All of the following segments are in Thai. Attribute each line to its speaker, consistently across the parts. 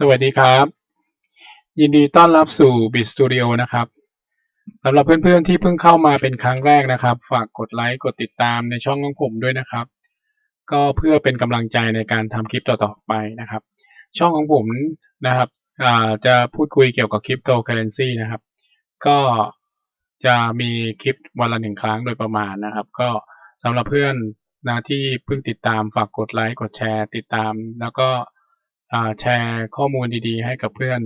Speaker 1: สวัสดีครับ ยินดีต้อนรับสู่ Bit Studio นะครับสำหรับเพื่อนๆที่เพิ่งเข้ามาเป็นครั้งแรกนะครับ ฝากกดไลค์กดติดตามในช่องของผมด้วยนะครับ ก็เพื่อเป็นกำลังใจในการทำคลิปต่อๆไปนะครับ ช่องของผมนะครับจะพูดคุยเกี่ยวกับคริปโตเคอเรนซีนะครับ ก็จะมีคลิปวันละหนึ่งครั้งโดยประมาณนะครับ ก็สำหรับเพื่อนนะที่เพิ่งติดตามฝากกดไลค์กดแชร์ ติดตามแล้วก็ แชร์ข้อมูลดีๆ ให้กับเพื่อน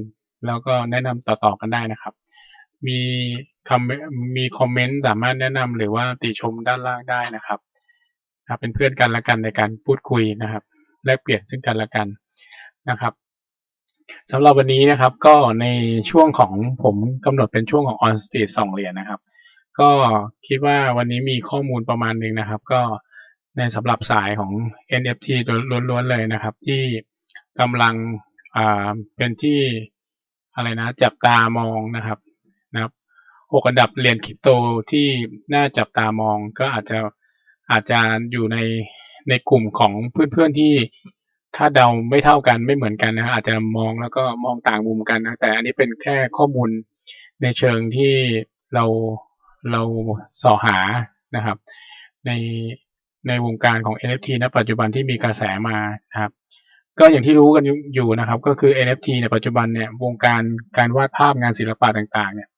Speaker 1: แล้วก็แนะนำต่อๆกันได้นะครับ มีคำมีคอมเมนต์สามารถแนะนำหรือว่าติชมด้านล่างได้นะครับเป็นเพื่อนกันละกันในการพูดคุยนะครับ แลกเปลี่ยนซึ่งกันละกันนะครับสำหรับวันนี้นะครับ ก็ในช่วงของผมกำหนดเป็นช่วงของ on stage สองเหรียญนะครับ ก็คิดว่าวันนี้มีข้อมูลประมาณหนึ่งนะครับ ก็ในสำหรับสายของ NFT ล้วนๆเลยนะครับ ที่ กำลังอ่าเป็นที่อะไรนะจับตามองนะครับนะครับหกอันดับเหรียญคริปโตที่น่าจับตามองก็อาจจะอาจจะอยู่ในในกลุ่มของเพื่อนๆที่ถ้าเดาไม่เท่ากันไม่เหมือนกันนะอาจจะมองแล้วก็มองต่างมุมกันนะแต่อันนี้เป็นแค่ข้อมูลในเชิงที่เราเราสอหานะครับ ในในวงการของ NFT ณ ปัจจุบันที่มีกระแสมานะครับ ก็อย่างที่รู้กันอยู่นะครับ ก็คือ NFT ในปัจจุบันเนี่ยวงการการวาดภาพงานศิลปะต่างๆ เนี่ย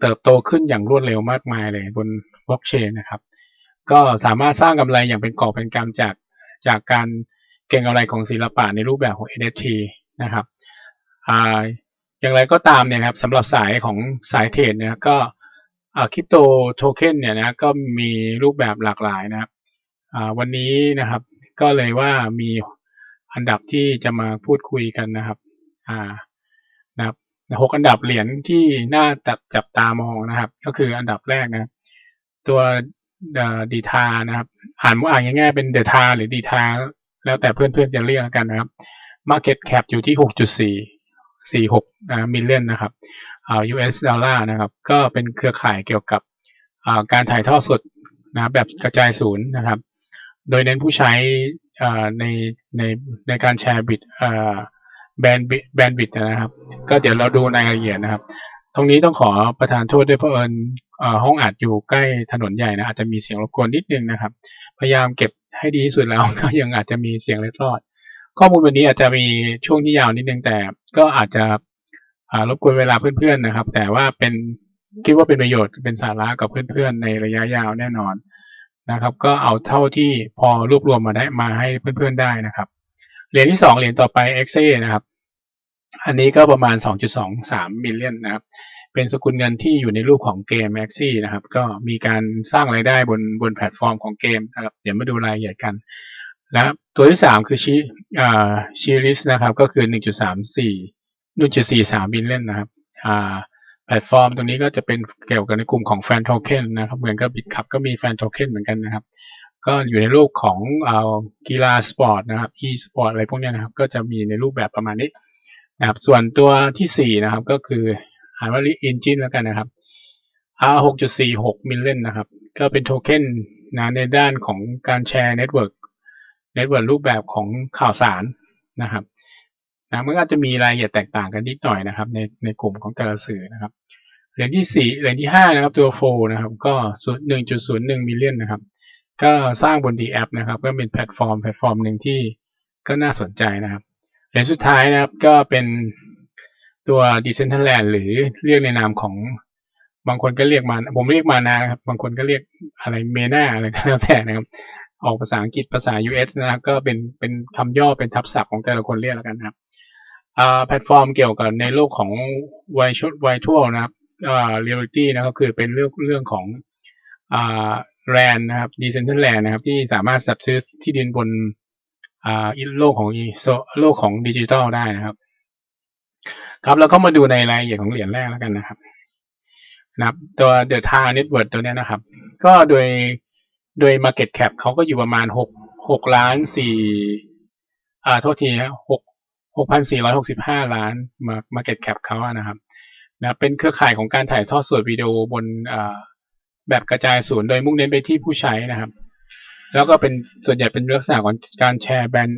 Speaker 1: เติบโตขึ้นอย่างรวดเร็วมากมายเลยบนบล็อกเชนนะครับ ก็สามารถสร้างกำไรอย่างเป็นกอบเป็นกำจากจากการเก็งกำไรของศิลปะในรูปแบบของ NFT นะครับอย่างไรก็ตามเนี่ยครับสำหรับสายของสายเทรดเนี่ยก็คริปโตโทเค็นเนี่ยนะก็มีรูปแบบหลากหลายนะครับวันนี้นะครับ ก็เลยว่ามีอันดับที่จะมาพูดคุยกันนะครับ อ่านะครับหกอันดับเหรียญที่น่าจับจับตามองนะครับ ก็คืออันดับแรกนะ ตัวดีทานะครับ อ่านว่าอ่านง่ายๆเป็นเดทาหรือดีทาแล้วแต่เพื่อนๆจะเรียกกันนะครับ Market Cap อยู่ที่หกจุดสี่สี่หกมิลเลียนนะครับอ่า US ดอลลาร์นะครับ ก็เป็นเครือข่ายเกี่ยวกับการถ่ายทอดสดนะแบบกระจายศูนย์นะครับ โดยเน้นผู้ใช้ในในในการแชร์บิตแบนแบนบิตนะครับ ก็เดี๋ยวเราดูในรายละเอียดนะครับ ตรงนี้ต้องขอประทานโทษด้วยเพราะเอิญห้องอัดอยู่ใกล้ถนนใหญ่นะอาจจะมีเสียงรบกวนนิดนึงนะครับ พยายามเก็บให้ดีที่สุดแล้วก็ยังอาจจะมีเสียงเล็ดรอด ข้อมูลวันนี้อาจจะมีช่วงที่ยาวนิดนึงแต่ ก็อาจจะรบกวนเวลาเพื่อนๆนะครับ แต่ว่าเป็นคิดว่าเป็นประโยชน์เป็นสาระกับเพื่อนๆในระยะยาวแน่นอน นะครับ ก็เอาเท่าที่พอรวบรวมมาได้มาให้เพื่อนๆได้นะครับ เหรียญที่สองเหรียญต่อไป XA นะครับ อันนี้ก็ประมาณ 2.23มิลเลียนนะครับ เป็นสกุลเงินที่อยู่ในรูปของเกม x ซี่นะครับ ก็มีการสร้างรายได้บนบนแพลตฟอร์มของเกมนะครับ เดี๋ยวมาดูรายละเอียดกัน แล้วตัวที่สามคือชีอ่าชีริสนะครับ ก็คือ 1.34 1.43มิลเลียนนะครับ อ่า แพลตฟอร์มตรงนี้ก็จะเป็นเกี่ยวกับในกลุ่มของแฟนโทเค็นนะครับ เหมือนกับบิตคับก็มีแฟนโทเค็นเหมือนกันนะครับ ก็อยู่ในรูปของเอากีฬาสปอร์ตนะครับ e สปอร์ตอะไรพวกนี้นะครับ ก็จะมีในรูปแบบประมาณนี้นะครับ ส่วนตัวที่สี่นะครับก็คืออ่านว่า Engine แล้วกันนะครับ R 6.46มิลเลนนะครับ ก็เป็นโทเค็นนะในด้านของการแชร์เน็ตเวิร์กเน็ตเวิร์กรูปแบบของข่าวสารนะครับ นะมันก็จะมีรายละเอียดแตกต่างกันนิดหน่อยนะครับ ในในกลุ่มของแต่ละสื่อนะครับเหรียญที่สี่เหรียญที่ห้านะครับตัวโฟนะครับ ก็หนึ่งจุดศูนย์หนึ่งมิลเลียนนะครับ ก็สร้างบนดีแอปนะครับ ก็เป็นแพลตฟอร์มแพลตฟอร์มหนึ่งที่ก็น่าสนใจนะครับเหรียญสุดท้ายนะครับ ก็เป็นตัว Decentraland หรือเรียกในนามของบางคนก็เรียกมาผมเรียกมานะครับ บางคนก็เรียกอะไรเมนาอะไรก็แล้วแต่นะครับออกภาษาอังกฤษภาษา US นะครับ ก็เป็นเป็นคำย่อเป็นทับศัพท์ของแต่ละคนเรียกแล้วกันครับ แพลตฟอร์มเกี่ยวกับในโลกของไวชุดไวทัวนะครับอ่าเรียลิตี้นะครับคือเป็นเรื่องเรื่องของอ่าแลนนะครับดีเซนเทลแลนนะครับ ที่สามารถสับซื้อที่ดินบนอ่าโลกของโลกของดิจิทัลได้นะครับ ครับแล้วก็มาดูในรายละเอียดของเหรียญแรกแล้วกันนะครับนะครับ ตัว The Tar Network ตัวนี้นะครับ ก็โดยโดย Market Cap เขาก็อยู่ประมาณหกหกล้านสี่อ่าโทษทีนะหก หกพันสี่ร้อยหกสิบห้าล้านมา Market Cap เขาอะนะครับนะเป็นเครือข่ายของการถ่ายทอดสดวิดีโอบนแบบกระจายศูนย์โดยมุ่งเน้นไปที่ผู้ใช้นะครับ แล้วก็เป็นส่วนใหญ่เป็นลักษณะของการแชร์แบน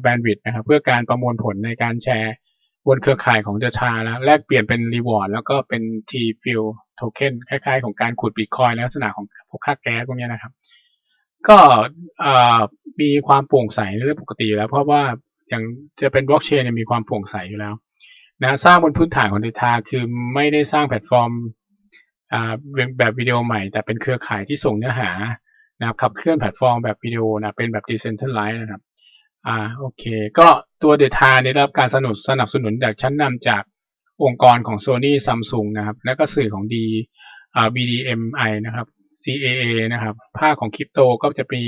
Speaker 1: แบนด์วิดนะครับ เพื่อการประมวลผลในการแชร์บนเครือข่ายของเดชาแล้วแลกเปลี่ยนเป็นรีวอร์ดแล้วก็เป็น T fill token คล้ายๆ ของการขุดบิตคอยในลักษณะของพวกค่าแก๊สพวกนี้นะครับ ก็มีความโปร่งใสในเรื่องปกติแล้วเพราะว่า อย่างจะเป็นบล็อกเชนเนี่ยมีความโปร่งใสอยู่แล้วนะสร้างบนพื้นฐานของ Data คือไม่ได้สร้างแพลตฟอร์มอ่าแบบวิดีโอใหม่ แต่เป็นเครือข่ายที่ส่งเนื้อหานะครับขับเคลื่อนแพลตฟอร์มแบบวิดีโอนะเป็นแบบ decentralized นะครับอ่าโอเค ก็ตัว Data ได้รับการสนับสนับสนุนจากชั้นนำจากองค์กรของ Sony Samsung นะครับ แล้วก็สื่อของ D อ่า BDMI นะครับ CAA นะครับ ภาคของคริปโตก็จะมี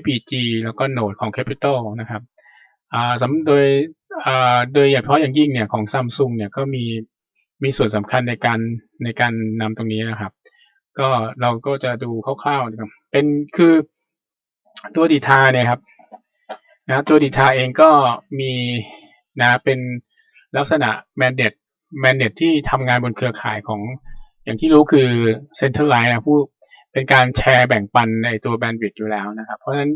Speaker 1: FEG แล้วก็โนดของ Capital นะครับ สำโดยอ่าโดยเฉพาะอย่างยิ่งเนี่ยของ Samsung เนี่ยก็มีมีส่วนสำคัญในการในการนำตรงนี้นะครับ ก็เราก็จะดูคร่าวๆนะครับเป็นคือตัวดีทาเนี่ยครับนะตัวดีทาเองก็มีนะเป็นลักษณะแมนเดตแมนเดตที่ทำงานบนเครือข่ายของ อย่างที่รู้คือเซ็นเตอร์ไลน์นะผู้เป็นการแชร์แบ่งปันในตัวแบนด์วิดต์อยู่แล้วนะครับ เพราะฉะนั้น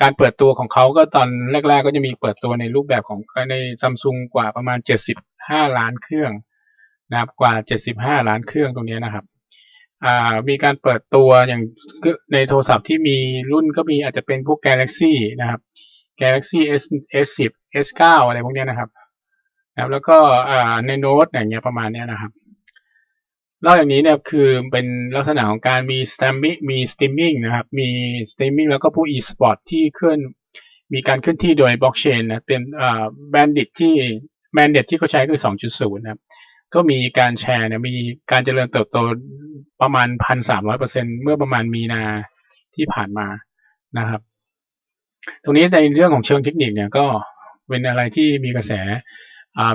Speaker 1: การเปิดตัวของเขาก็ตอนแรก ๆ ก็จะมีเปิดตัวในรูปแบบของในซัมซุงกว่าประมาณ75ล้านเครื่องนะครับกว่า75ล้านเครื่องตรงนี้นะครับอ่ามีการเปิดตัวอย่างในโทรศัพท์ที่มีรุ่นก็มีอาจจะเป็นพวก Galaxy นะครับ Galaxy S S10 S9 อะไรพวกนี้นะครับนะครับ แล้วก็อ่าในโน้ตอย่างเงี้ยประมาณเนี้ยนะครับ นอกจากนี้เนี่ยคือเป็นลักษณะของการมีสตรีมมิ่งมีสตรีมมิ่งนะครับ มีสตรีมมิ่งแล้วก็ผู้ e-sport ที่เคลื่อนมีการเคลื่อนที่โดยบล็อกเชนนะเป็นอ่าแบนดิตที่แบนดิตที่เขาใช้คือ 2.0 นะครับ ก็มีการแชร์เนี่ยมีการเจริญเติบโตประมาณพันสามร้อยเปอร์เซ็นเมื่อประมาณมีนาที่ผ่านมานะครับ ตรงนี้ในเรื่องของเชิงเทคนิคเนี่ยก็เป็นอะไรที่มีกระแส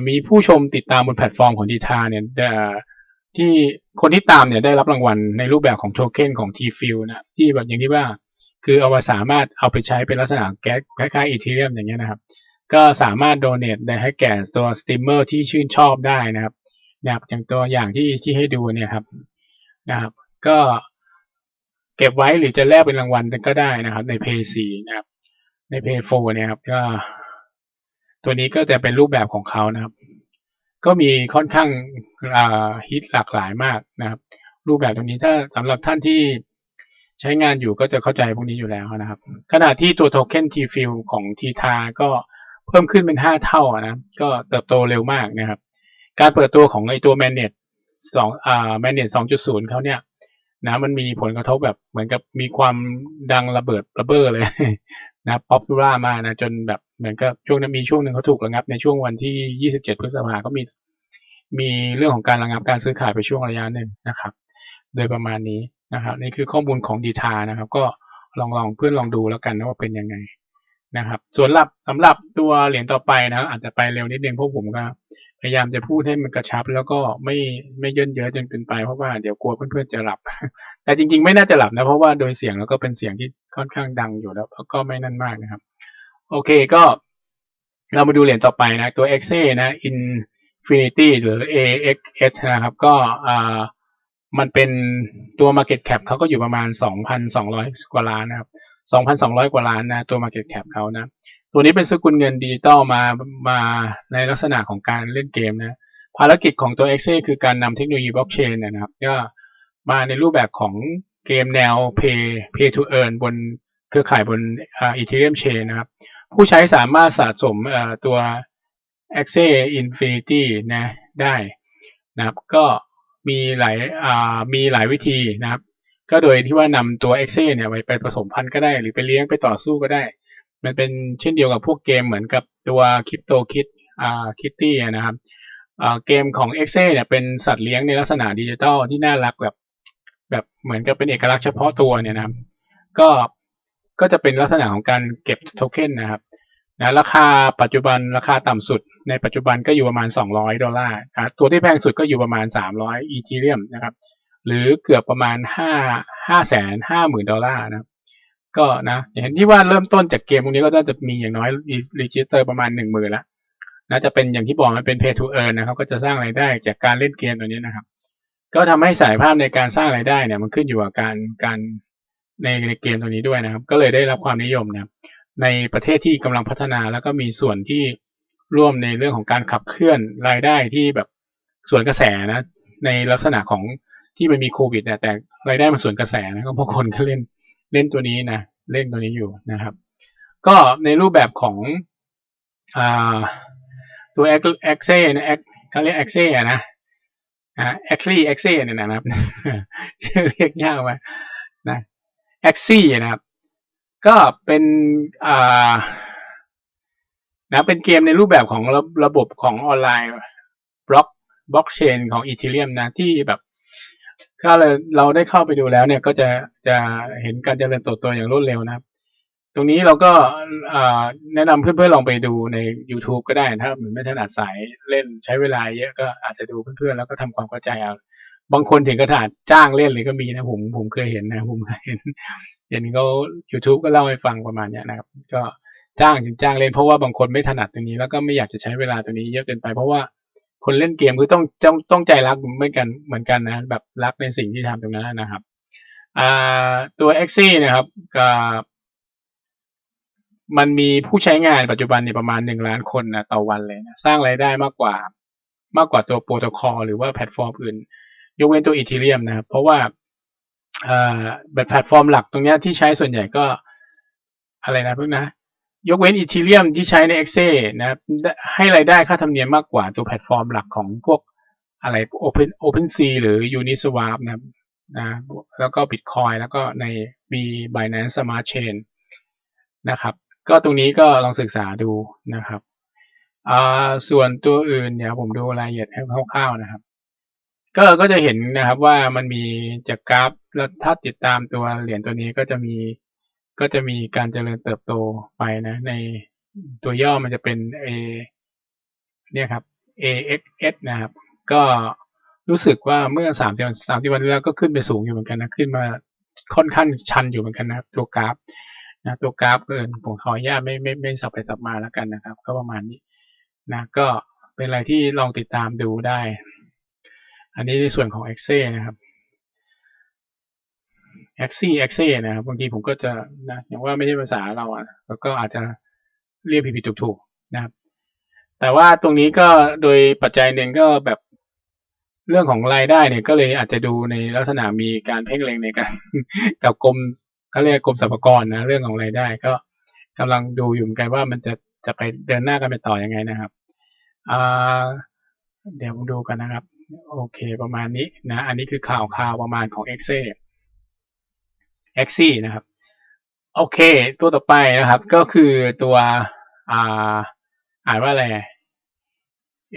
Speaker 1: มีผู้ชมติดตามบนแพลตฟอร์มของดีทาเนี่ย ที่คนที่ตามเนี่ยได้รับรางวัลในรูปแบบของโทเค็นของ t f i l นะที่แบบอย่างที่ว่า คือเอามาสามารถเอาไปใช้เป็นลักษณะแก๊สคล้ายๆอีเทเรียมอย่างเงี้ยนะครับ ก็สามารถโดเนทได้ให้แก่ตัวสตรีมเมอร์ที่ชื่นชอบได้นะครับนะครับอย่างตัวอย่างที่ที่ให้ดูเนี่ยครับนะครับ ก็เก็บไว้หรือจะแลกเป็นรางวัลก็ได้นะครับ ใน Pay 4นะครับ ใน Pay 4เนี่ยครับก็ ตัวนี้ก็จะเป็นรูปแบบของเขานะครับ ก็มีค่อนข้างฮิตหลากหลายมากนะครับ รูปแบบตรงนี้ถ้าสำหรับท่านที่ใช้งานอยู่ก็จะเข้าใจพวกนี้อยู่แล้วนะครับ ขณะที่ตัวโทเค็น T-Fill ของ T-Ta ก็เพิ่มขึ้นเป็นห้าเท่านะ ก็เติบโตเร็วมากนะครับ การเปิดตัวของไอตัวแมนเนตสองอ่าแมนเนตสองจุดศูนย์เขาเนี่ยนะมันมีผลกระทบแบบเหมือนกับมีความดังระเบิดระเบ้อเลย นะป๊อปปูล่ามากนะจนแบบเหมือนกับช่วงนั้นมีช่วงหนึ่งเขาถูกระงับในช่วงวันที่ยี่สิบเจ็ดพฤษภาก็มีมีเรื่องของการระงับการซื้อขายไปช่วงระยะหนึ่งนะครับ โดยประมาณนี้นะครับนี่คือข้อมูลของดีทานะครับ ก็ลองลองเพื่อนลองดูแล้วกันนะว่าเป็นยังไงนะครับ ส่วนลับสำหรับตัวเหรียญต่อไปนะอาจจะไปเร็วนิดนึงเพราะผมก็พยายามจะพูดให้มันกระชับแล้วก็ไม่ไม่เยินเยอะจนเกินไปเพราะว่าเดี๋ยวกลัวเพื่อนๆจะหลับ แต่จริงๆไม่น่าจะหลับนะ เพราะว่าโดยเสียงแล้วก็เป็นเสียงที่ค่อนข้างดังอยู่แล้วก็ไม่นั่นมากนะครับ โอเคก็เรามาดูเหรียญต่อไปนะ ตัว x a นะ Infinity หรือ AXS นะครับ ก็อ่ามันเป็นตัว Market Cap เขาก็อยู่ประมาณ 2,200 กว่าล้านนะครับ 2,200 กว่าล้านนะ ตัว Market Cap เขานะ ตัวนี้เป็นสกุลเงินดิจิตอลมามาในลักษณะของการเล่นเกมนะ ภารกิจของตัว x คือการนำเทคโนโลยีบล็อกเชนนะครับก็ มาในรูปแบบของเกมแนว Pay Pay to Earn บนเครือข่ายบนอ่า Ethereum Chain นะครับ ผู้ใช้สามารถสะสมเอ่อตัว a x e Infinity นะได้นะครับ ก็มีหลายมีหลายวิธีนะครับ ก็โดยที่ว่านำตัว a x e เนี่ยไปผสมพันธุ์ก็ได้ หรือไปเลี้ยงไปต่อสู้ก็ได้ มันเป็นเช่นเดียวกับพวกเกมเหมือนกับตัวคริปโตคิดอ่าคิตตี้นะครับเกมของ x อเนี่ยเป็นสัตว์เลี้ยงในลักษณะดิจิตอลที่น่ารักแบบ แบบเหมือนกับเป็นเอกลักษณ์เฉพาะตัวเนี่ยนะครับ ก็ก็จะเป็นลักษณะของการเก็บโทเค็นนะครับนะราคาปัจจุบันราคาต่ำสุด ในปัจจุบันก็อยู่ประมาณ 200 ดอลลาร์ตัวที่แพงสุดก็อยู่ประมาณ 300 อีทีเรียมนะครับ หรือเกือบประมาณ 5 5แสน5หมื่นดอลลาร์นะก็นะเห็นที่ว่าเริ่มต้นจากเกมพวกนี้ก็น่าจะมีอย่างน้อยรีจิสเตอร์ประมาณหนึ่งหมื่นละนะจะเป็นอย่างที่บอกมันเป็น pay to earn นะครับ ก็จะสร้างรายได้จากการเล่นเกมตัวนี้นะครับ ก็ทำให้สายภาพในการสร้างรายได้เนี่ย มันขึ้นอยู่กับการการในในเกมตัวนี้ด้วยนะครับ ก็เลยได้รับความนิยมนะครับ ในประเทศที่กำลังพัฒนาแล้วก็มีส่วนที่ร่วมในเรื่องของการขับเคลื่อนรายได้ที่แบบส่วนกระแสนะ ในลักษณะของที่มันมีโควิดเนี่ยแต่รายได้มันส่วนกระแสนะก็พวกคนก็เล่นเล่นตัวนี้นะเล่นตัวนี้อยู่นะครับ ก็ในรูปแบบของอตัวแอคเซ่นะแอคเขาเรียกแอคเซ่นะ แอคลี่แอคเซ่เนี่ยนะครับชื่อเรียกยากไหมนะแอคซี่นะครับ ก็เป็นอ่านะเป็นเกมในรูปแบบของระระบบของออนไลน์บล็อกบล็อกเชนของอีเทเรียมนะที่แบบถ้าเราเราได้เข้าไปดูแล้วเนี่ยก็จะจะเห็นการเจริญเติบโตอย่างรวดเร็วนะครับ ตรงนี้เราก็แนะนำเพื่อนๆลองไปดูใน YouTube ก็ได้ถ้าเหมือนไม่ถนัดสายเล่นใช้เวลาเยอะก็อาจจะดูเพื่อนๆแล้วก็ทำความเข้าใจเอาบางคนถึงกระถาดจ้างเล่นเลยก็มีนะผมผมเคยเห็นนะผมเคยเห็น เห็นเขา YouTube ก็เล่าให้ฟังประมาณเนี้ยนะครับ ก็จ้างจริงจ้างเล่นเพราะว่าบางคนไม่ถนัดตรงนี้แล้วก็ไม่อยากจะใช้เวลาตัวนี้เยอะเกินไป เพราะว่าคนเล่นเกมคือต้องต้องต้องใจรักเหมือนกันเหมือนกันนะแบบรักในสิ่งที่ทำตรงนั้นนะครับ อ่าตัว x อ็กซี่นะครับกับ มันมีผู้ใช้งานปัจจุบันเนี่ยประมาณหนึ่งล้านคนนะต่อวันเลยนะสร้างรายได้มากกว่า มากกว่าตัวโปรโตคอลหรือว่าแพลตฟอร์มอื่น ยกเว้นตัวอีเทเรียมนะครับ เพราะว่าแบบแพลตฟอร์มหลักตรงนี้ที่ใช้ส่วนใหญ่ก็อะไรนะเพิ่งนะ ยกเว้นอีเทเรียมที่ใช้ใน e x c e นะครับให้รายได้ค่าธรรมเนียมมากกว่าตัวแพลตฟอร์มหลักของพวกอะไร Open OpenSea หรือ Uniswap นะนะแล้วก็ Bitcoin แล้วก็ในมี Binance Smart Chain นะครับ ก็ตรงนี้ก็ลองศึกษาดูนะครับส่วนตัวอื่นเดี๋ยวผมดูรายละเอียดให้คร่าวๆนะครับ ก็ก็จะเห็นนะครับว่ามันมีจากกราฟแล้วถ้าติดตามตัวเหรียญตัวนี้ก็จะมีก็จะมีการเจริญเติบโตไปนะ ในตัวย่อมันจะเป็น A เนี่ยครับ AXS นะครับ ก็รู้สึกว่าเมื่อสามสิบสามสิบวันที่แล้วก็ขึ้นไปสูงอยู่เหมือนกันนะ ขึ้นมาค่อนข้างชันอยู่เหมือนกันนะตัวกราฟ นะตัวกราฟเกินผมขออนุญาตไม่ไม่ไม่สับไปสับมาแล้วกันนะครับ ก็ประมาณนี้นะก็เป็นอะไรที่ลองติดตามดูได้ อันนี้ในส่วนของ e x c e นะครับ e x c e e x c e นะครับบางทีผมก็จะนะอย่างว่าไม่ใช่ภาษาเราอะแล้วก็อาจจะเรียกผิดๆถูกๆนะครับ แต่ว่าตรงนี้ก็โดยปัจจัยหนึ่งก็แบบเรื่องของรายได้เนี่ยก็เลยอาจจะดูในลักษณะมีการเพ่งเล็งในการกับกรม เขาเรียกกรมสรรพากรนะ เรื่องของรายได้ก็กำลังดูอยู่เหมือนกันว่ามันจะจะไปเดินหน้ากันไปต่ออยังไงนะครับอ่าเดี๋ยวดูกันนะครับ โอเคประมาณนี้นะ อันนี้คือข่าวข่าวประมาณของ e x c e e x c นะครับ โอเค ตัวต่อไปนะครับ ก็คือตัวอ่าอ่านว่าอะไร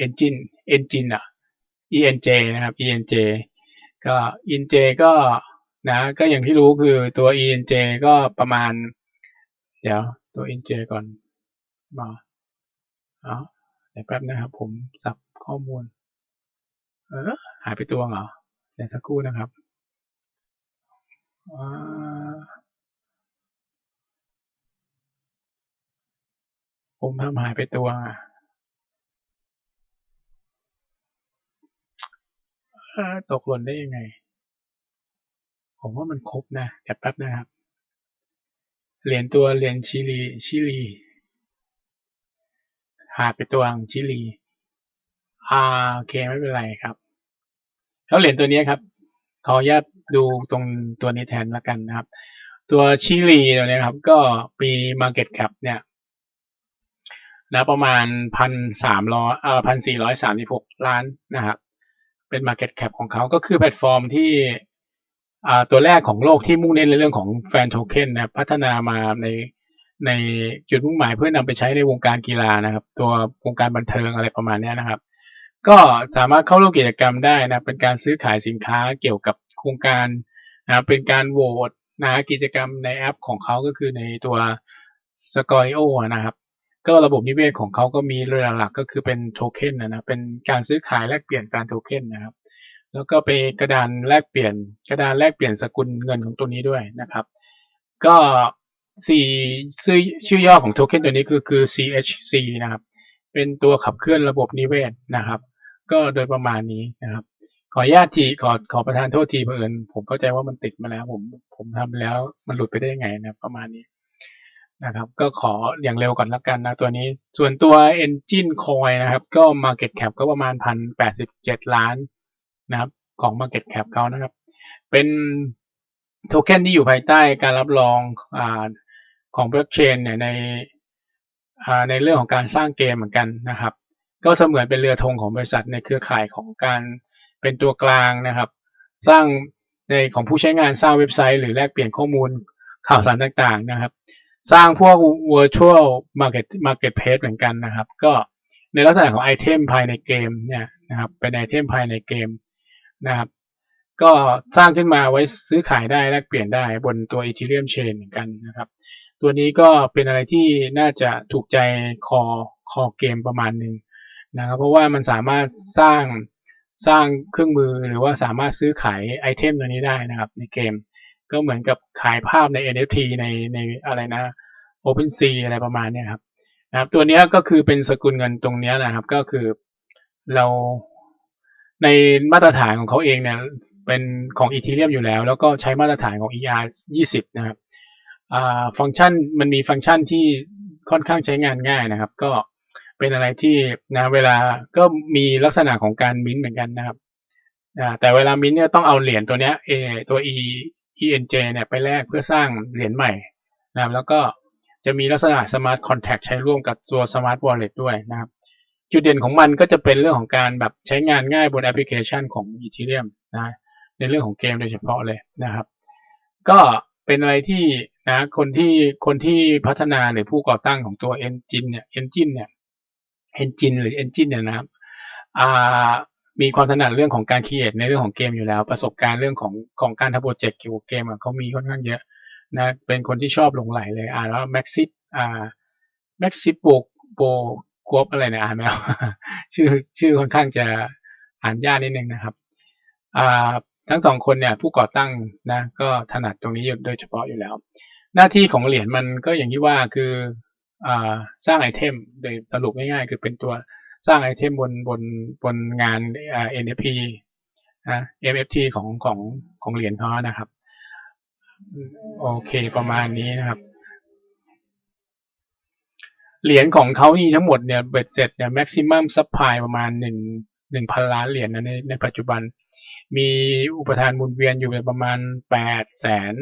Speaker 1: engine engine อะ enj นะครับ enj ก็ enj ก็ นะ ก็อย่างที่รู้คือตัว enj ก็ประมาณ เดี๋ยวตัว enj ก่อนมาเอาเดี๋ยวแป๊บนะครับ ผมสับข้อมูล เออ หายไปตัวเหรอเดี๋ยวสักครู่นะครับผมทำหายไปตัวตกหล่นได้ยังไง ผมว่ามันครบนะแต่แป๊บนะครับเหรียญตัวเหรียญชิลีชิลีหาไปตัวชิลีอ่าโอเคไม่เป็นไรครับแล้วเหรียญตัวนี้ครับขออนุญาตดูตรงตัวนี้แทนละกันนะครับ ตัวชิลีตัวนี้ครับ ก็ปี Market Cap เนี่ยนะประมาณพันสามร้อยเอ่อพันสี่ร้อยสามสิบหกล้านนะครับ เป็น Market Cap ของเขาก็คือแพลตฟอร์มที่ ตัวแรกของโลกที่มุ่งเน้นในเรื่องของแฟนโทเค็นนะพัฒนามาในในจุดมุ่งหมายเพื่อนำไปใช้ในวงการกีฬานะครับ ตัววงการบันเทิงอะไรประมาณนี้นะครับ ก็สามารถเข้าร่วมกิจกรรมได้นะเป็นการซื้อขายสินค้าเกี่ยวกับโครงการนะเป็นการโหวตนะกิจกรรมในแอปของเขาก็คือในตัว s c o r i o นะครับ ก็ระบบนิเวศของเขาก็มีเรื่องหลักก็คือเป็นโทเค็นนะนะเป็นการซื้อขายแลกเปลี่ยนการโทเค็นนะครับ แล้วก็ไปกระดานแลกเปลี่ยน กระดานแลกเปลี่ยนสกุลเงินของตัวนี้ด้วยนะครับ ก็สี่ชื่อชื่อย่อของโทเค็นตัวนี้คือคือ CHC นะครับ เป็นตัวขับเคลื่อนระบบนิเวศนะครับ ก็โดยประมาณนี้นะครับ ขออนุญาตทีขอขอประทานโทษทีเผอิญผมเข้าใจว่ามันติดมาแล้ว ผมผมทำแล้วมันหลุดไปได้ยังไงนะประมาณนี้นะครับ ก็ขออย่างเร็วก่อนละกันนะตัวนี้ ส่วนตัว Engine Coin นะครับ ก็ Market Cap ก็ประมาณพันแปดสิบเจ็ดล้าน นะครับของ Market Cap เขานะครับ เป็นโทเค็นที่อยู่ภายใต้การรับรองอของบล็อกเชนเนี่ยในในเรื่องของการสร้างเกมเหมือนกันนะครับ ก็เสมือนเป็นเรือธงของบริษัทในเครือข่ายของการเป็นตัวกลางนะครับ สร้างในของผู้ใช้งานสร้างเว็บไซต์หรือแลกเปลี่ยนข้อมูลข่าวสารต่างๆนะครับ สร้างพวก virtual market marketplace เหมือนกันนะครับ ก็ในลักษณะของไอเทมภายในเกมเนี่ยนะครับเป็นไอเทมภายในเกม นะครับ ก็สร้างขึ้นมาไว้ซื้อขายได้แลกเปลี่ยนได้บนตัว Ethereum Chain เหมือนกันนะครับ ตัวนี้ก็เป็นอะไรที่น่าจะถูกใจคอคอเกมประมาณหนึ่งนะครับ เพราะว่ามันสามารถสร้างสร้างเครื่องมือหรือว่าสามารถซื้อขายไอเทมตัวนี้ได้นะครับ ในเกม ก็เหมือนกับขายภาพใน NFT ในในอะไรนะ OpenSea อะไรประมาณนี้ครับนะครับ ตัวนี้ก็คือเป็นสกุลเงินตรงนี้นะครับ ก็คือเรา ในมาตรฐานของเขาเองเนี่ยเป็นของ Ethereum อยู่แล้ว แล้วก็ใช้มาตรฐานของ ER 20 นะครับฟังก์ชันมันมีฟังก์ชันที่ค่อนข้างใช้งานง่ายนะครับ ก็เป็นอะไรที่นะเวลาก็มีลักษณะของการมิ้นเหมือนกันนะครับแต่เวลามิ้นเนี่ยต้องเอาเหรียญตัวเนี้ยเอตัว e enj เนี่ยไปแลกเพื่อสร้างเหรียญใหม่นะครับแล้วก็จะมีลักษณะ smart contract ใช้ร่วมกับตัว smart wallet ด้วยนะครับ จุดเด่นของมันก็จะเป็นเรื่องของการแบบใช้งานง่ายบนแอปพลิเคชันของ Ethereum นะในเรื่องของเกมโดยเฉพาะเลยนะครับ ก็เป็นอะไรที่นะคนที่คนที่พัฒนาหรือผู้ก่อตั้งของตัว Engine เนี่ย Engine เนี่ย Engine หรือ Engine เนี่ยนะครับมีความถนัดเรื่องของการคิดในเรื่องของเกมอยู่แล้ว ประสบการณ์เรื่องของของการทำโปรเจกต์เกี่ยวกับเกมเขามีค่อนข้างเยอะนะเป็นคนที่ชอบหลงไหลเลยอ่าแล้วแม็กซิสอ่าแม็กซิสโบโบ กวบอะไรเนี่ยอ่านไม่ออกชื่อชื่อค่อนข้างจะอ่านยากนิดนึงนะครับอ่าทั้งสองคนเนี่ย ผู้ก่อตั้งนะ ก็ถนัดตรงนี้โดยเฉพาะอยู่แล้ว หน้าที่ของเหรียญมันก็อย่างที่ว่าคืออ่าสร้างไอเทมโดยสรุปง่ายๆ คือเป็นตัวสร้างไอเทมบนบนบนงานอ่า NFT นะ MFT ของของของเหรียญเขานะครับ โอเคประมาณนี้นะครับ เหรียญของเขานี่ทั้งหมดเนี่ยเบ็ดเสร็จเนี่ย maximum supply ประมาณหนึ่งหนึ่งพันล้านเหรียญนะในในปัจจุบัน มีอุปทานมุนเวียนอยู่ประมาณแปดแสน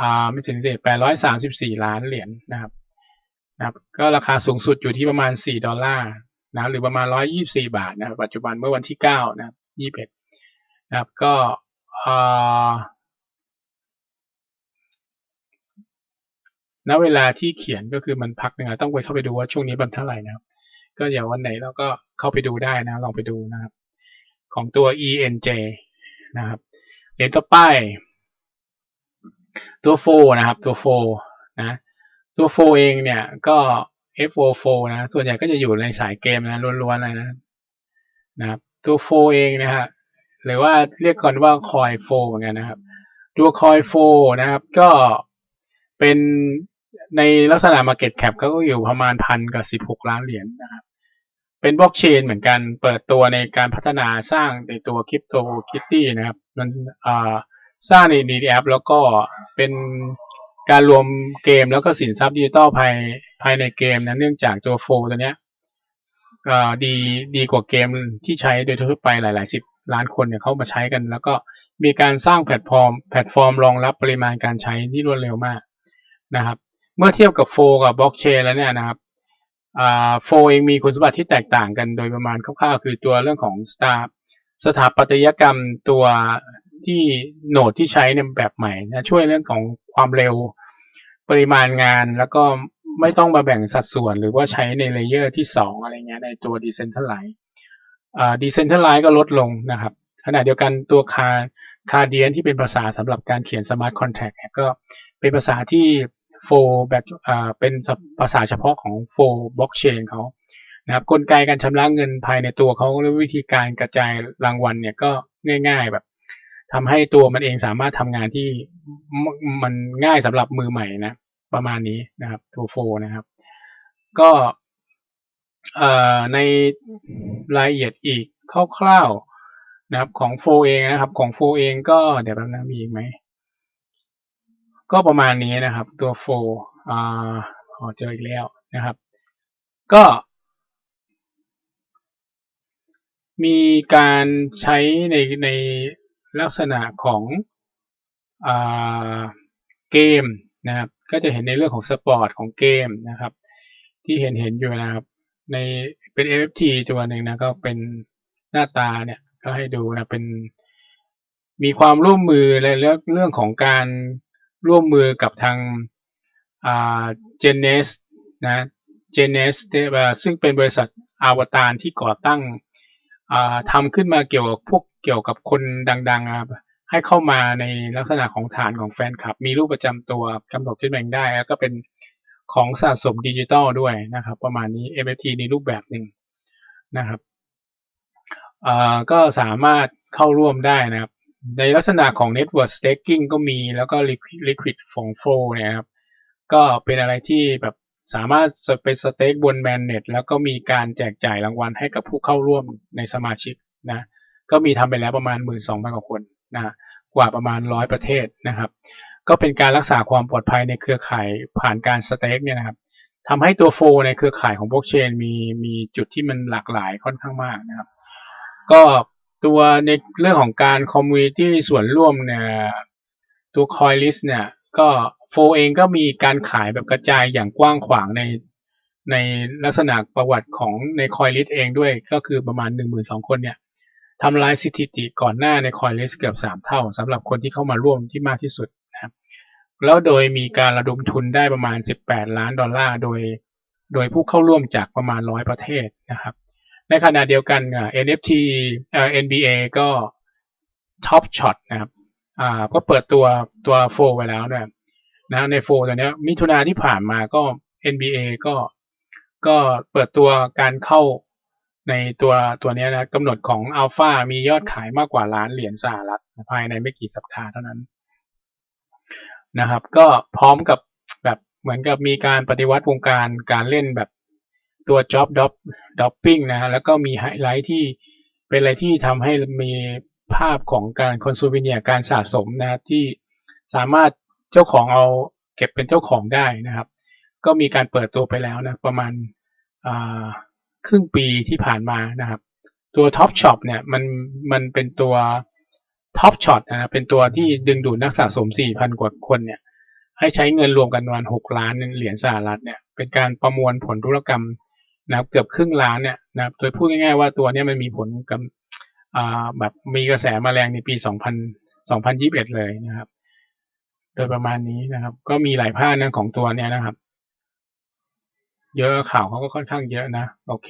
Speaker 1: อ่าไม่ถึงสิแปดร้อยสามสิบสี่ล้านเหรียญนะครับนะครับ ก็ราคาสูงสุดอยู่ที่ประมาณสี่ดอลลาร์นะหรือประมาณร้อยยี่สี่บาทนะปัจจุบันเมื่อวันที่เก้านะยี่สิบเอ็ดนะครับก็อ่า ณเวลาที่เขียนก็คือมันพักหนึ่งต้องไปเข้าไปดูว่าช่วงนี้มันเท่าไหร่นะครับ ก็เดี๋ยววันไหนเราก็เข้าไปดูได้นะลองไปดูนะครับ ของตัว ENJ นะครับเหรียญต่อไป ตัวโฟนะครับ ตัวโฟนะตัวโฟเองเนี่ยก็ FO4 นะส่วนใหญ่ก็จะอยู่ในสายเกมนะล้วนๆเลยนะนะครับตัวโฟเองนะฮะหรือว่าเรียกก่อนว่าคอยโฟเหมือนกันนะครับ ตัวคอยโฟนะครับ ก็เป็น ในลักษณะ Market Cap เขาก็อยู่ประมาณพันกับสิบหกล้านเหรียญนนะครับ เป็นบล็อกเชนเหมือนกันเปิดตัวในการพัฒนาสร้างในตัวคริปโตคิตตี้นะครับ มันสร้างในดีแอปแล้วก็เป็นการรวมเกมแล้วก็สินทรัพย์ดิจิตอลภายภายในเกมนะเนื่องจากตัวโฟตัวเนี้ยดีดีกว่าเกมที่ใช้โดยทั่วไปหลาย ๆ สิบล้านคนเนี่ยเข้ามาใช้กัน แล้วก็มีการสร้างแพลตฟอร์ม แพลตฟอร์มรองรับปริมาณการใช้ที่รวดเร็วมากนะครับ เมื่อเทียบกับโฟกับบล็อกเชนแล้วเนี่ยนะครับโฟเองมีคุณสมบัติที่แตกต่างกันโดยประมาณคร่าวๆคือตัวเรื่องของสตาร์สถาปัตยกรรมตัวที่โหนดที่ใช้ในแบบใหม่นะช่วยเรื่องของความเร็วปริมาณงานแล้วก็ไม่ต้องมาแบ่งสัดส่วนหรือว่าใช้ในเลเยอร์ที่สองอะไรเงี้ยในตัว Decentralize อ่า Decentralize ก็ลดลงนะครับ ขณะเดียวกันตัวคาคาเดียนที่เป็นภาษาสำหรับการเขียน Smart Contract ก็เป็นภาษาที่ โฟแบบอ่าเป็นภาษาเฉพาะของโฟบล็อกเชนเขานะครับกลไกการชำระเงินภายในตัวเขาหรือวิธีการกระจายรางวัลเนี่ยก็ง่าย ๆแบบทำให้ตัวมันเองสามารถทำงานที่มันง่ายสำหรับมือใหม่นะ ประมาณนี้นะครับตัวโฟนะครับ ก็ในรายละเอียดอีกคร่าวๆนะครับ ของโฟเองนะครับ ของโฟเองก็เดี๋ยวแป๊บนึงมีอีกไหม ก็ประมาณนี้นะครับ ตัวโฟอ่าพอเจออีกแล้วนะครับ ก็ มีการใช้ในในลักษณะของอ่าเกมนะครับ ก็จะเห็นในเรื่องของสปอร์ตของเกมนะครับ ที่เห็นเห็นอยู่นะครับ ในเป็น NFT ตัวหนึ่งนะก็เป็นหน้าตาเนี่ยก็ให้ดูนะเป็นมีความร่วมมือในเรื่องเรื่องของการ ร่วมมือกับทางอ่า Genes นะ Genes ซึ่งเป็นบริษัทอวตารที่ก่อตั้งอ่าทำขึ้นมาเกี่ยวกับพวกเกี่ยวกับคนดังๆครับให้เข้ามาในลักษณะของฐานของแฟนคลับ มีรูปประจำตัวกำหนดขึ้นมาเองได้ แล้วก็เป็นของสะสมดิจิตอลด้วยนะครับ ประมาณนี้ NFT ในรูปแบบหนึ่งนะครับก็สามารถเข้าร่วมได้นะครับ ในลักษณะของ Network Staking ก็มีแล้วก็ Liquid ของ Flow เนี่ยครับ ก็เป็นอะไรที่แบบสามารถไปสเต็กบนแมนเน็ตแล้วก็มีการแจกจ่ายรางวัลให้กับผู้เข้าร่วมในสมาชิกนะ ก็มีทำไปแล้วประมาณหมื่นสองพันกว่าคนนะกว่าประมาณร้อยประเทศนะครับ ก็เป็นการรักษาความปลอดภัยในเครือข่ายผ่านการสเต็กเนี่ยนะครับทำให้ตัวโฟในเครือข่ายของบล็อกเชนมีมีจุดที่มันหลากหลายค่อนข้างมากนะครับ ก็ ตัวในเรื่องของการคอมมูนิตี้ส่วนร่วมเนี่ยตัวคอยลิสเนี่ย ก็โฟเองก็มีการขายแบบกระจายอย่างกว้างขวางในในลักษณะประวัติของในคอยลิสเองด้วยก็คือประมาณหนึ่งหมื่นสองคนเนี่ยทำลายสถิติก่อนหน้าในคอยลิสเกือบสามเท่าสำหรับคนที่เข้ามาร่วมที่มากที่สุดนะครับแล้วโดยมีการระดมทุนได้ประมาณสิบแปดล้านดอลลาร์โดย โดยผู้เข้าร่วมจากประมาณร้อยประเทศนะครับ ในขณะเดียวกัน NFT เอ่อ NBA ก็ Top Shot นะครับอ่าก็เปิดตัวตัวโฟไปแล้วเนี่ยนะในโฟตัวนี้มิถุนาที่ผ่านมาก็ NBA ก็ก็เปิดตัวการเข้าในตัวตัวนี้นะกำหนดของอัลฟามียอดขายมากกว่าล้านเหรียญสหรัฐภายในไม่กี่สัปดาห์เท่านั้นนะครับ ก็พร้อมกับแบบเหมือนกับมีการปฏิวัติวงการการเล่นแบบ ตัว job drop dropping นะฮะแล้วก็มีไฮไลท์ที่เป็นอะไรที่ทำให้มีภาพของการคอนซูมเนียการสะสมนะที่สามารถเจ้าของเอาเก็บเป็นเจ้าของได้นะครับ ก็มีการเปิดตัวไปแล้วนะประมาณครึ่งปีที่ผ่านมานะครับ ตัว Top Shop เนี่ยมันมันเป็นตัว Top Shot นะเป็นตัวที่ดึงดูดนักสะสม 4,000 กว่าคนเนี่ยให้ใช้เงินรวมกันประมาณ 6 ล้านเหรียญสหรัฐเนี่ยเป็นการประมวลผลธุรกรรม นะครับเกือบครึ่งล้านเนี่ยนะครับโดยพูดง่ายๆว่าตัวนี้มันมีผลกับแบบมีกระแสมาแรงในปี 2000 2021 เลยนะครับ โดยประมาณนี้นะครับ ก็มีหลายภาคนะของตัวเนี้ยนะครับ เยอะข่าวเขาก็ค่อนข้างเยอะนะ โอเค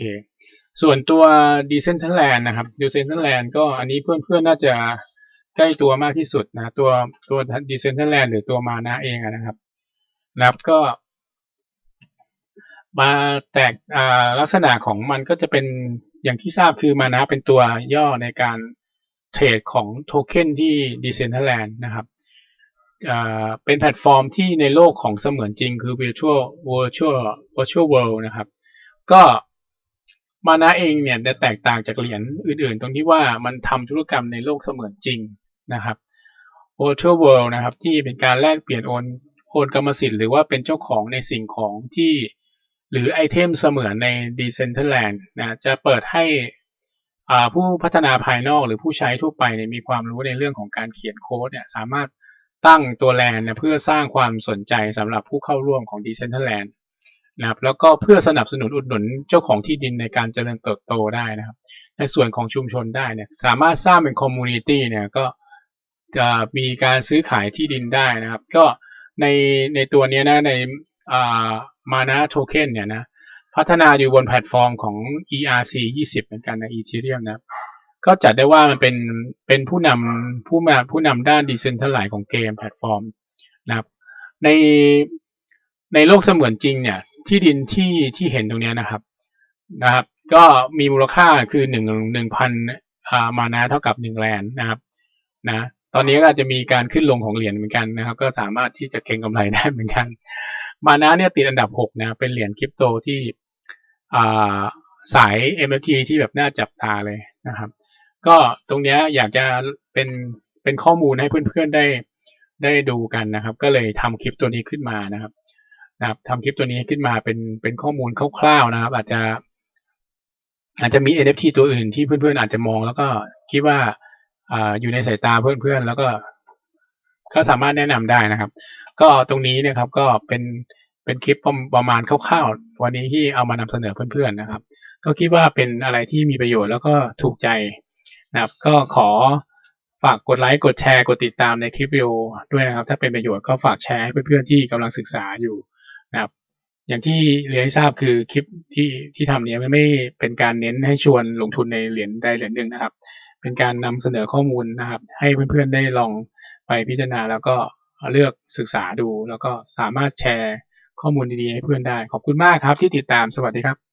Speaker 1: ส่วนตัว Decentraland นะครับ Decentraland ก็อันนี้เพื่อนๆน่าจะใกล้ตัวมากที่สุดนะ ตัวตัว Decentraland หรือตัวมานะเองนะครับนะครับก็ มาแตกลักษณะของมันก็จะเป็นอย่างที่ทราบคือมานะเป็นตัวย่อในการเทรดของโทเค็นที่ Decentraland นะครับเป็นแพลตฟอร์มที่ในโลกของเสมือนจริงคือ virtual virtual virtual world นะครับ ก็มานะเองเนี่ยจะแตกต่างจากเหรียญอื่นๆ ตรงที่ว่ามันทำธุรกรรมในโลกเสมือนจริงนะครับ virtual world นะครับ ที่เป็นการแลกเปลี่ยนโอนโอนกรรมสิทธิ์หรือว่าเป็นเจ้าของในสิ่งของที่ หรือไอเทมเสมือนใน Decentraland นะจะเปิดให้ผู้พัฒนาภายนอกหรือผู้ใช้ทั่วไปเนี่ยมีความรู้ในเรื่องของการเขียนโค้ดเนี่ยสามารถตั้งตัวแลนเนี่ยเพื่อสร้างความสนใจสำหรับผู้เข้าร่วมของ Decentraland นะครับแล้วก็เพื่อสนับสนุนอุดหนุนเจ้าของที่ดินในการเจริญเติบโตได้นะครับ ในส่วนของชุมชนได้เนี่ยสามารถสร้างเป็นคอมมูนิตี้เนี่ยก็จะมีการซื้อขายที่ดินได้นะครับ ก็ในในตัวนี้นะใน มานะโทเค็นเนี่ยนะพัฒนาอยู่บนแพลตฟอร์มของ ERC 20 เหมือนกันใน Ethereum นะก็จัดได้ว่ามันเป็นเป็นผู้นำผู้มาผู้นำด้านดีเซนทัลไลของเกมแพลตฟอร์มนะครับ ในในโลกเสมือนจริงเนี่ย ที่ดินที่ที่เห็นตรงนี้นะครับนะครับ ก็มีมูลค่าคือหนึ่งหนึ่งพันมานะเท่ากับหนึ่งแลนนะครับนะตอนนี้ก็อาจจะมีการขึ้นลงของเหรียญเหมือนกันนะครับ ก็สามารถที่จะเก็งกำไรได้เหมือนกัน มานะเนี่ยติดอันดับหกนะเป็นเหรียญคริปโตที่สาย MFT ที่แบบน่าจับตาเลยนะครับ ก็ตรงเนี้ยอยากจะเป็นเป็นข้อมูลให้เพื่อนๆได้ได้ดูกันนะครับ ก็เลยทำคลิปตัวนี้ขึ้นมานะครับนะครับทำคลิปตัวนี้ขึ้นมาเป็นเป็นข้อมูลคร่าวๆนะครับ อาจจะ อาจจะมี NFT ตัวอื่นที่เพื่อนๆอาจจะมอง แล้วก็คิดว่าอ่าอยู่ในสายตาเพื่อนๆแล้วก็ก็สามารถแนะนำได้นะครับ ก็ตรงนี้เนะครับก็เป็นเป็นคลิปประประมาณคร่าวๆวันนี้ที่เอามานำเสนอเพื่อนๆนะครับ ก็คิดว่าเป็นอะไรที่มีประโยชน์แล้วก็ถูกใจนะครับ ก็ขอฝากกดไลค์กดแชร์กดติดตามในคลิปวิดีโอด้วยนะครับ ถ้าเป็นประโยชน์ก็ฝากแชร์ให้เพื่อนๆที่กำลังศึกษาอยู่นะครับ อย่างที่เรียนให้ทราบคือคลิปที่ที่ทำเนี้ยไม่ไม่เป็นการเน้นให้ชวนลงทุนในเหรียญใดเหรียญหนึ่งนะครับ เป็นการนำเสนอข้อมูลนะครับ ให้เพื่อนๆได้ลองไปพิจารณาแล้วก็ เลือกศึกษาดู แล้วก็สามารถแชร์ข้อมูลดีๆให้เพื่อนได้ ขอบคุณมากครับที่ติดตามสวัสดีครับ